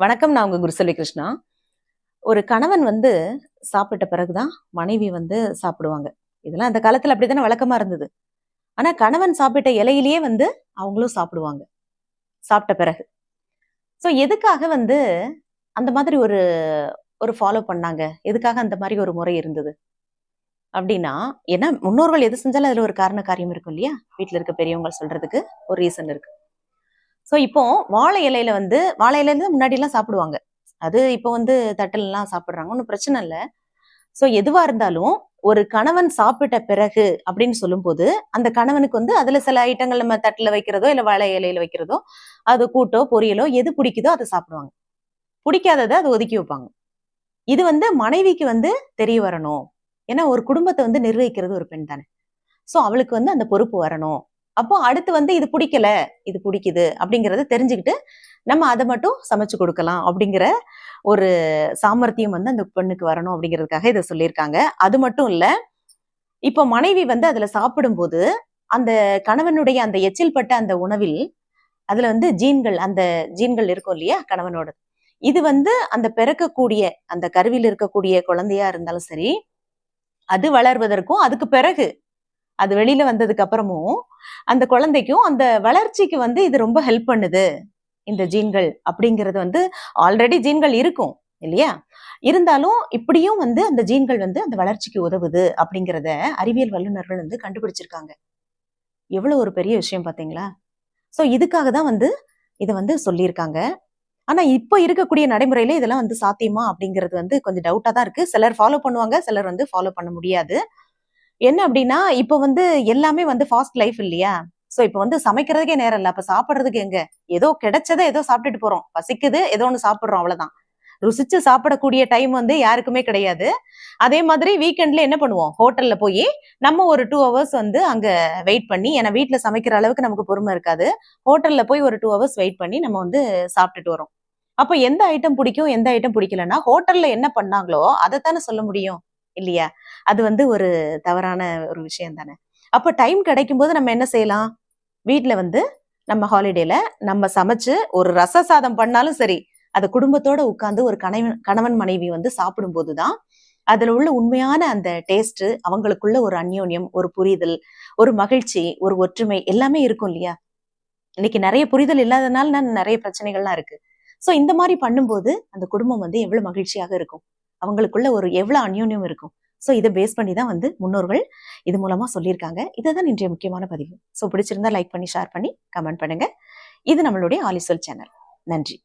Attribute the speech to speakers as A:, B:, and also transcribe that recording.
A: வணக்கம் நான் உங்க குருசெல்வி கிருஷ்ணா. ஒரு கணவன் வந்து சாப்பிட்ட பிறகுதான் மனைவி வந்து சாப்பிடுவாங்க. இதெல்லாம் அந்த காலத்துல அப்படித்தானே வழக்கமா இருந்தது. ஆனா கணவன் சாப்பிட்ட இலையிலேயே வந்து அவங்களும் சாப்பிடுவாங்க. சாப்பிட்ட பிறகு. ஸோ எதுக்காக வந்து அந்த மாதிரி ஒரு ஒரு ஃபாலோ பண்ணாங்க? எதுக்காக அந்த மாதிரி ஒரு முறை இருந்தது? அப்படின்னா ஏன்னா முன்னோர்கள் எது செஞ்சாலும் அதுல ஒரு காரண காரியம் இருக்கும் இல்லையா? வீட்டில் இருக்க பெரியவங்க சொல்றதுக்கு ஒரு ரீசன் இருக்கு. ஸோ இப்போ வாழை இலையில வந்து வாழை இலையில முன்னாடி எல்லாம் சாப்பிடுவாங்க. அது இப்போ வந்து தட்டில் எல்லாம் சாப்பிடுறாங்க. ஒன்றும் பிரச்சனை இல்லை. ஸோ எதுவா இருந்தாலும் ஒரு கணவன் சாப்பிட்ட பிறகு அப்படின்னு சொல்லும்போது அந்த கணவனுக்கு வந்து அதுல சில ஐட்டங்கள் நம்ம தட்டில் வைக்கிறதோ இல்லை வாழை இலையில வைக்கிறதோ அது கூட்டோ பொரியலோ எது பிடிக்குதோ அதை சாப்பிடுவாங்க. பிடிக்காததை அதை ஒதுக்கி வைப்பாங்க. இது வந்து மனைவிக்கு வந்து தெரிய வரணும். ஏன்னா ஒரு குடும்பத்தை வந்து நிர்வகிக்கிறது ஒரு பெண் தானே. ஸோ அவளுக்கு வந்து அந்த பொறுப்பு வரணும். அப்போ அடுத்து வந்து இது பிடிக்கல இது பிடிக்குது அப்படிங்கறத தெரிஞ்சுக்கிட்டு நம்ம அதை மட்டும் சமைச்சு கொடுக்கலாம் அப்படிங்கிற ஒரு சாமர்த்தியம் வந்து அந்த பெண்ணுக்கு வரணும் அப்படிங்கிறதுக்காக இதை சொல்லியிருக்காங்க. அது மட்டும் இல்ல இப்போ மனைவி வந்து அதுல சாப்பிடும்போது அந்த கணவனுடைய அந்த எச்சில் பட்ட அந்த உணவில் அதுல வந்து ஜீன்கள் அந்த ஜீன்கள் இருக்கும் இல்லையா கணவனோட இது வந்து அந்த பிறக்கக்கூடிய அந்த கருவில் இருக்கக்கூடிய குழந்தையா இருந்தாலும் சரி அது வளர்வதற்கும் அதுக்கு பிறகு அது வெளியில வந்ததுக்கு அப்புறமும் அந்த குழந்தைக்கும் அந்த வளர்ச்சிக்கு வந்து இது ரொம்ப ஹெல்ப் பண்ணுது. இந்த ஜீன்கள் அப்படிங்கிறது வந்து ஆல்ரெடி ஜீன்கள் இருக்கும் இல்லையா? இருந்தாலும் இப்படியும் வந்து அந்த ஜீன்கள் வந்து அந்த வளர்ச்சிக்கு உதவுது அப்படிங்கிறத அறிவியல் வல்லுநர்கள் வந்து கண்டுபிடிச்சிருக்காங்க. எவ்வளவு ஒரு பெரிய விஷயம் பாத்தீங்களா சோ இதுக்காக தான் வந்து இதை வந்து சொல்லியிருக்காங்க. ஆனா இப்போ இருக்கக்கூடிய நடைமுறையில இதெல்லாம் வந்து சாத்தியமா அப்படிங்கிறது வந்து கொஞ்சம் டவுட்டா தான் இருக்கு. சிலர் ஃபாலோ பண்ணுவாங்க சிலர் வந்து ஃபாலோ பண்ண முடியாது. என்ன அப்படின்னா இப்போ வந்து எல்லாமே வந்து ஃபாஸ்ட் லைஃப் இல்லையா? சோ இப்போ வந்து சமைக்கிறதுக்கே நேரம் இல்லை. அப்ப சாப்பிடுறதுக்கு எங்க? ஏதோ கிடைச்சதை ஏதோ சாப்பிட்டுட்டு போறோம். பசிக்குது ஏதோ ஒன்று சாப்பிடுறோம் அவ்வளோதான் ருசிச்சு சாப்பிடக்கூடிய டைம் வந்து யாருக்குமே கிடையாது. அதே மாதிரி வீக்கெண்ட்ல என்ன பண்ணுவோம்? ஹோட்டல்ல போய் நம்ம ஒரு டூ ஹவர்ஸ் வந்து அங்க வெயிட் பண்ணி ஏன்னா வீட்டுல சமைக்கிற அளவுக்கு நமக்கு பொறுமை இருக்காது. ஹோட்டல்ல போய் ஒரு டூ ஹவர்ஸ் வெயிட் பண்ணி நம்ம வந்து சாப்பிட்டுட்டு வரோம். அப்போ எந்த ஐட்டம் பிடிக்கும் எந்த ஐட்டம் பிடிக்கலன்னா ஹோட்டல்ல என்ன பண்ணாங்களோ அதைத்தானே சொல்ல முடியும். இல்லையா? அது வந்து ஒரு தவறான ஒரு விஷயம் தானே. அப்போ டைம் கிடைக்கும் போது நம்ம என்ன செய்யலாம்? வீட்டில் வந்து நம்ம ஹாலிடேல நம்ம சமைச்சு ஒரு ரச சாதம் பண்ணாலும் சரி அது குடும்பத்தோட உட்கார்ந்து ஒரு கணவன் கணவன் மனைவி வந்து சாப்பிடும்போது தான் அதுல உள்ள உண்மையான அந்த டேஸ்ட் அவங்களுக்குள்ள ஒரு அந்யோன்யம் ஒரு புரிதல் ஒரு மகிழ்ச்சி ஒரு ஒற்றுமை எல்லாமே இருக்கும் இல்லையா? இன்னைக்கு நிறைய புரிதல் இல்லாதனால நான் நிறைய பிரச்சனைகள்லாம் இருக்கு. சோ இந்த மாதிரி பண்ணும்போது அந்த குடும்பம் வந்து எவ்வளவு மகிழ்ச்சியாக இருக்கும்? அவங்களுக்குள்ள ஒரு எவ்வளோ அந்யோன்யம் இருக்கும் ஸோ இதை பேஸ் பண்ணி தான் வந்து முன்னோர்கள் இது மூலமாக சொல்லியிருக்காங்க. இதை தான் இன்றைய முக்கியமான பதிவு. ஸோ பிடிச்சிருந்தா லைக் பண்ணி ஷேர் பண்ணி கமெண்ட் பண்ணுங்க. இது நம்மளுடைய ஆலிசோல் சேனல் நன்றி.